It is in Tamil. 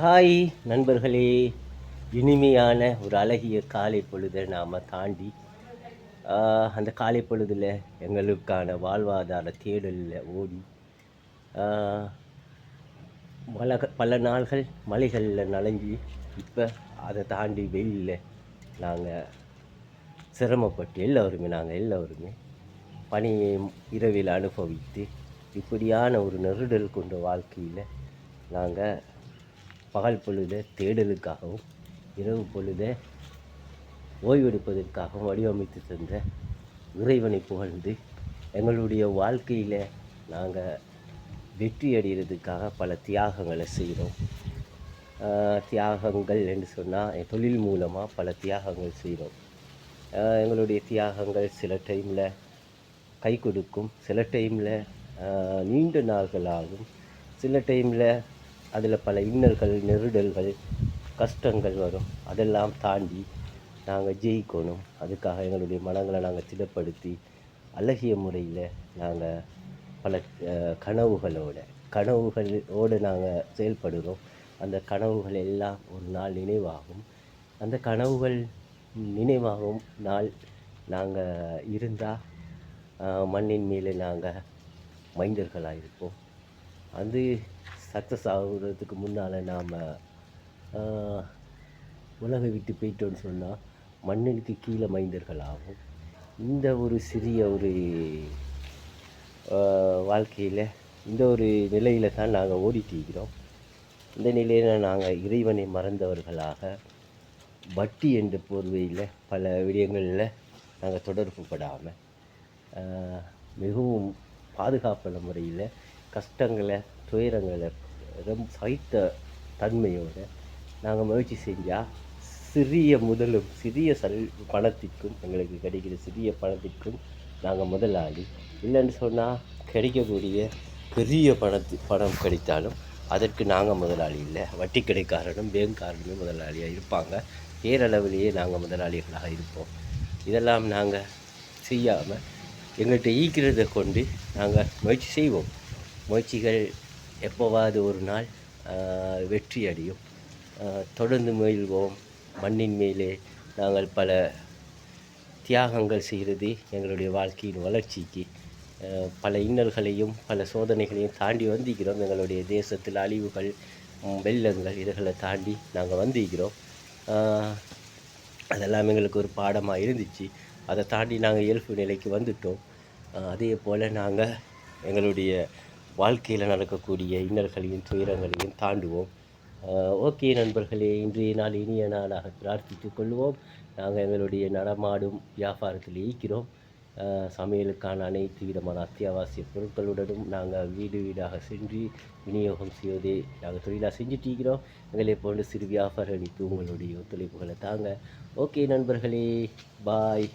ஹாய் நண்பர்களே. இனிமையான ஒரு அழகிய காலை பொழுதை நாம் தாண்டி அந்த காலை பொழுதில் எங்களுக்கான வாழ்வாதார தேடலில் ஓடி பல பல நாள்கள் மலைகளில் நனைஞ்சி இப்போ அதை தாண்டி வெயிலில் நாங்கள் சிரமப்பட்டு எல்லோருமே நாங்கள் எல்லோருமே பணியை இரவில் அனுபவித்து இப்படியான ஒரு நெருடல் கொண்ட வாழ்க்கையில் நாங்கள் பகல் பொழுது தேடலுக்காகவும் இரவு பொழுதை ஓய்வெடுப்பதற்காகவும் வடிவமைத்து தந்த இறைவனை புகழ்ந்து எங்களுடைய வாழ்க்கையில் நாங்கள் வெற்றி அடைகிறதுக்காக பல தியாகங்களை செய்கிறோம். தியாகங்கள் என்று சொன்னால் என் தொழில் மூலமாக பல தியாகங்கள் செய்கிறோம். எங்களுடைய தியாகங்கள் சில டைமில் கை கொடுக்கும் சில டைமில் நீண்ட நாள்கள் ஆகும் சில டைமில் அதில் பல இன்னல்கள் நெருடல்கள் கஷ்டங்கள் வரும். அதெல்லாம் தாண்டி நாங்கள் ஜெயிக்கணும். அதுக்காக எங்களுடைய மனங்களை நாங்கள் திடப்படுத்தி அழகிய முறையில் நாங்கள் பல கனவுகளோட கனவுகளோடு நாங்கள் செயல்படுகிறோம். அந்த கனவுகள் எல்லாம் ஒரு நாள் நினைவாகும். அந்த கனவுகள் நினைவாகும் நாள் நாங்கள் இருந்தால் மண்ணின் மேலே நாங்கள் மைந்தர்களாக இருப்போம் அது சக்ஸஸ் ஆகுறதுக்கு முன்னால் நாம் உலகை விட்டு போயிட்டோன்னு சொன்னால் மண்ணிற்கு கீழே மைந்தர்கள் ஆகும் இந்த ஒரு சிறிய ஒரு வாழ்க்கையில் இந்த ஒரு நிலையில் தான் நாங்கள் ஓடிட்டிருக்கிறோம் இந்த நிலையில் நாங்கள் இறைவனை மறந்தவர்களாக வட்டி என்ற போர்வையில் பல விடயங்களில் நாங்கள் தொடர்பு படாமல் மிகவும் பாதுகாப்பான முறையில் கஷ்டங்களை துயரங்களை ரொம்ப சகித்த தன்மையோடு நாங்கள் முயற்சி செஞ்சால் சிறிய முதலும் சிறிய சல் பணத்திற்கும் எங்களுக்கு கிடைக்கிற சிறிய பணத்திற்கும் நாங்கள் முதலாளி. இல்லைன்னு சொன்னால் கிடைக்கக்கூடிய பெரிய பணத்து பணம் கிடைத்தாலும் அதற்கு நாங்கள் முதலாளி இல்லை. வட்டி கடைக்காரனும் பேங்க்காரனுமே முதலாளியாக இருப்பாங்க. பேரளவிலேயே நாங்கள் முதலாளிகளாக இருப்போம். இதெல்லாம் நாங்கள் செய்யாமல் எங்கள்கிட்ட ஈக்கிறதை கொண்டு நாங்கள் முயற்சி செய்வோம். முயற்சிகள் எப்போவாவது ஒரு நாள் வெற்றி அடையும். தொடர்ந்து முயல்வோம். மண்ணின் மேலே நாங்கள் பல தியாகங்கள் செய்கிறது எங்களுடைய வாழ்க்கையின் வளர்ச்சிக்கு. பல இன்னல்களையும் பல சோதனைகளையும் தாண்டி வந்திருக்கிறோம். எங்களுடைய தேசத்தில் அழிவுகள் வெள்ளங்கள் இதுகளை தாண்டி நாங்கள் வந்திருக்கிறோம். அதெல்லாம் எங்களுக்கு ஒரு பாடமாக இருந்துச்சு. அதை தாண்டி நாங்கள் இயல்பு நிலைக்கு வந்துட்டோம். அதே போல் நாங்கள் எங்களுடைய வாழ்க்கையில் நடக்கக்கூடிய இன்னல்களையும் துயரங்களையும் தாண்டுவோம். ஓகே நண்பர்களே இன்றைய நாள் இனிய நாளாக பிரார்த்தித்துக் கொள்வோம். நாங்கள் எங்களுடைய நடமாடும் வியாபாரத்தில் ஈக்கிறோம் சமையலுக்கான அனைத்து விதமான அத்தியாவசிய பொருட்களுடனும் நாங்கள் வீடு வீடாக சென்று விநியோகம் செய்வதை நாங்கள் தொழிலாக செஞ்சுட்டு இருக்கிறோம். எங்களை போன்ற சிறு வியாபாரிகளுக்கு உங்களுடைய ஒத்துழைப்புகளை தாங்க. ஓகே நண்பர்களே பாய்.